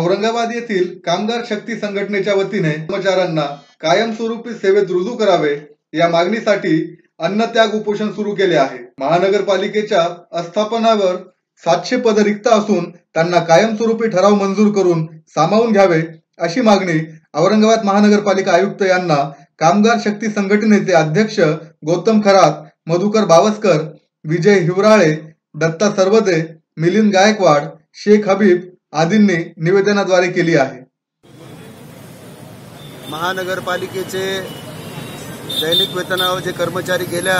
औरंगाबाद येथील कामगार शक्ती संघटनेच्या वतीने कर्मचाऱ्यांना कायमस्वरूपी सेवेत रुजू करावे या मागणीसाठी अन्नत्याग उपोषण सुरू केले आहे. महानगरपालिकेच्या आस्थापनावर सातशे पद रिक्त असून त्यांना कायमस्वरूपी ठराव मंजूर करून सामावून घ्यावे अशी मागणी औरंगाबाद महानगरपालिका आयुक्त यांना कामगार शक्ती संघटनेचे अध्यक्ष गौतम खरात मधुकर बावस्कर विजय हिवराळे दत्ता सर्वदे मिलिंद गायकवाड शेख हबीब आदींनी निवेदनाद्वारे केली आहे. महानगरपालिकेचे दैनिक वेतनावर जे कर्मचारी गेल्या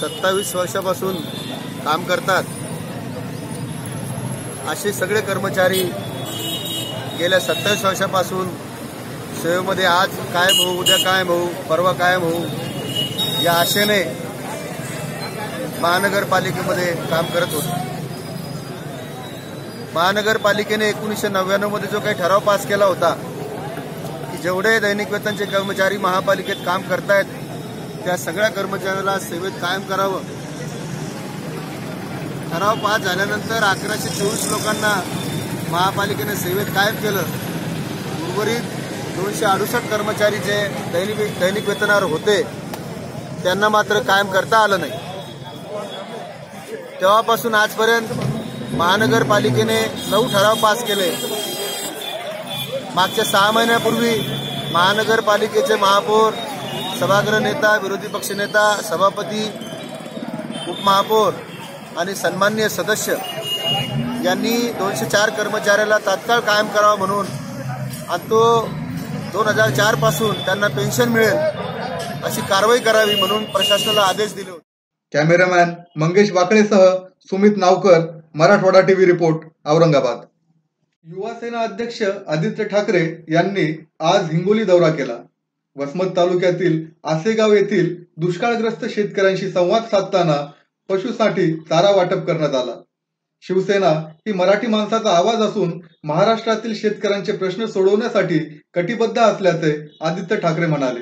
सत्तावीस वर्षापासून काम करतात असे सगळे कर्मचारी गेल्या सत्तावीस वर्षापासून सेवेमध्ये आज कायम होऊ उद्या कायम होऊ परवा कायम होऊ या आशेने महानगरपालिकेमध्ये काम करत होते. महानगरपालिकेने एकोणीसशे नव्याण्णवमध्ये जो काही ठराव पास केला होता की जेवढे दैनिक वेतनचे कर्मचारी महापालिकेत काम करतायत त्या सगळ्या कर्मचाऱ्याला सेवेत कायम करावं. ठराव पास झाल्यानंतर अकराशे चोवीस लोकांना महापालिकेने सेवेत कायम केलं. उर्वरित दोनशे अडुसष्ट कर्मचारी जे दैनिक दैनिक वेतनावर होते त्यांना मात्र कायम करता आलं नाही. तेव्हापासून आजपर्यंत महानगरपालिकेने नऊ ठराव पास केले. मागच्या सहा महिन्यापूर्वी महानगरपालिकेचे महापौर सभागृह नेता विरोधी पक्षनेता सभापती उपमहापौर आणि सन्मान्य सदस्य यांनी दोनशे चार कर्मचाऱ्याला तात्काळ कायम करावा म्हणून आणि तो दोन हजार चारपासून त्यांना पेन्शन मिळेल अशी कारवाई करावी म्हणून प्रशासनाला आदेश दिले होते. कॅमेरामॅन मंगेश वाकळेसह सुमित नावकर मराठवाडा टीव्ही रिपोर्ट औरंगाबाद. युवासेना अध्यक्ष आदित्य ठाकरे यांनी आज हिंगोली दौरा केला. वसमत तालुक्यातील आसेगाव येथील दुष्काळग्रस्त शेतकऱ्यांशी संवाद साधताना पशुसाठी चारा वाटप करण्यात आला. शिवसेना ही मराठी माणसाचा आवाज असून महाराष्ट्रातील शेतकऱ्यांचे प्रश्न सोडवण्यासाठी कटिबद्ध असल्याचे आदित्य ठाकरे म्हणाले.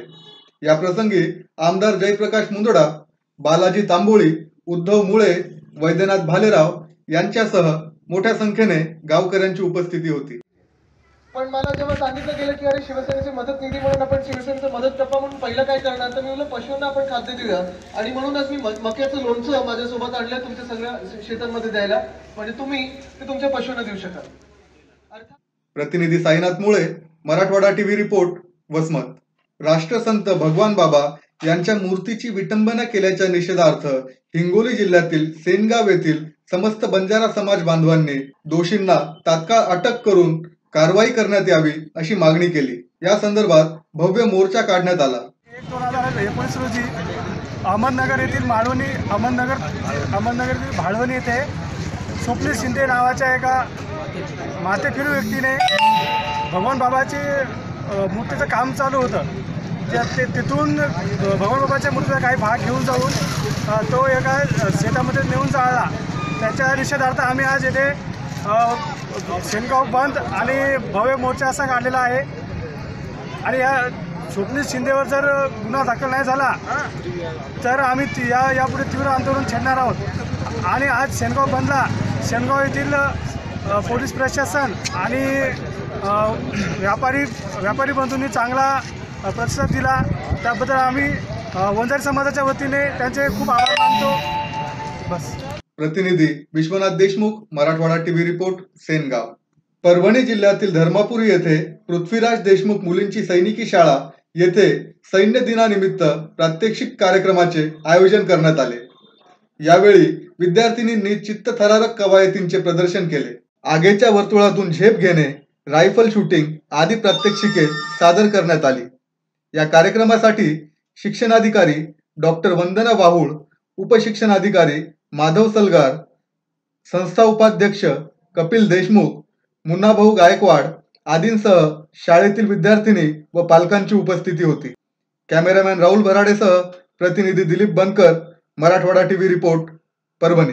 या प्रसंगी आमदार जयप्रकाश मुंदडा बालाजी तांबोळी उद्धव मुळे वैद्यनाथ भालेराव यांच्यासह मोठ्या संख्येने गावकऱ्यांची उपस्थिती होती. पण मला जेव्हा सांगितलं गेलं की अरे शिवसेनेचे मदत निधी म्हणून आपण शिवसेनेचं मदत टप्पा म्हणून पहिलं काय करणार तर मी म्हणलं पशुंना आपण खाद्य देऊया. आणि म्हणूनच मी मक्याचं लोणचं माझ्यासोबत आणलं तुमच्या सगळ्या शेतांमध्ये द्यायला. म्हणजे तुम्ही ते तुमच्या पशुंना देऊ शकाल. प्रतिनिधी साईनाथ मुळे मराठवाडा टीव्ही रिपोर्ट वसमत. राष्ट्रसंत भगवान बाबा यांच्या मूर्तीची विटंबना केल्याच्या निषेधार्थ हिंगोली जिल्ह्यातील सेनगाव येथील समस्त बंजारा समाज बांधवांनी दोषींना तात्काळ अटक करून कारवाई करण्यात यावी अशी मागणी केली. या संदर्भात भव्य मोर्चा काढण्यात आला. एक दोन हजार एकोणीस रोजी अहमदनगर येथील माळवणी अहमदनगर अहमदनगर येथील भाळवणी येथे स्वप्नील शिंदे नावाच्या एका मातेफिरू व्यक्तीने भगवान बाबाचे मूर्तीचं काम चालू होतं. त्या ते तिथून भगवान बाबाच्या मूर्तीचा काही भाग घेऊन जाऊन तो एका शेतामध्ये नेऊन जाळला. त्याच्या निषेधार्थ आम्ही आज येथे शेनगाव बंद आणि भव्य मोर्चा असा काढलेला आहे. आणि या स्वप्नील शिंदेवर जर गुन्हा दाखल नाही झाला तर आम्ही ती- या यापुढे तीव्र आंदोलन छेडणार आहोत. आणि आज शेनगाव बंदला शेनगाव येथील पोलीस प्रशासन आणि व्यापारी व्यापारी बंधूंनी चांगला प्रतिसाद दिला. त्याबद्दल आम्ही वंजारी समाजाच्या वतीने त्यांचे खूप आभार मानतो. बस. प्रतिनिधी विश्वनाथ देशमुख मराठवाडा टीव्ही रिपोर्ट सेनगाव. परभणी जिल्ह्यातील धर्मापूर येथे पृथ्वीराज देशमुख मुलींची सैनिकी शाळा येथे सैन्य दिनानिमित्त प्रात्यक्षिक कार्यक्रमाचे आयोजन करण्यात आले. यावेळी विद्यार्थिनींनी चित्तथरारक कवायतींचे प्रदर्शन केले. आगेच्या वर्तुळातून झेप घेणे रायफल शूटिंग आदी प्रात्यक्षिके सादर करण्यात आली. या कार्यक्रमासाठी शिक्षणाधिकारी डॉक्टर वंदना वाहुळ उपशिक्षणाधिकारी माधव सलगार संस्था उपाध्यक्ष कपिल देशमुख मुन्नाभाऊ गायकवाड आदींसह शाळेतील विद्यार्थिनी व पालकांची उपस्थिती होती. कॅमेरामॅन राहुल भराडेसह प्रतिनिधी दिलीप बनकर मराठवाडा टीव्ही रिपोर्ट परभणी.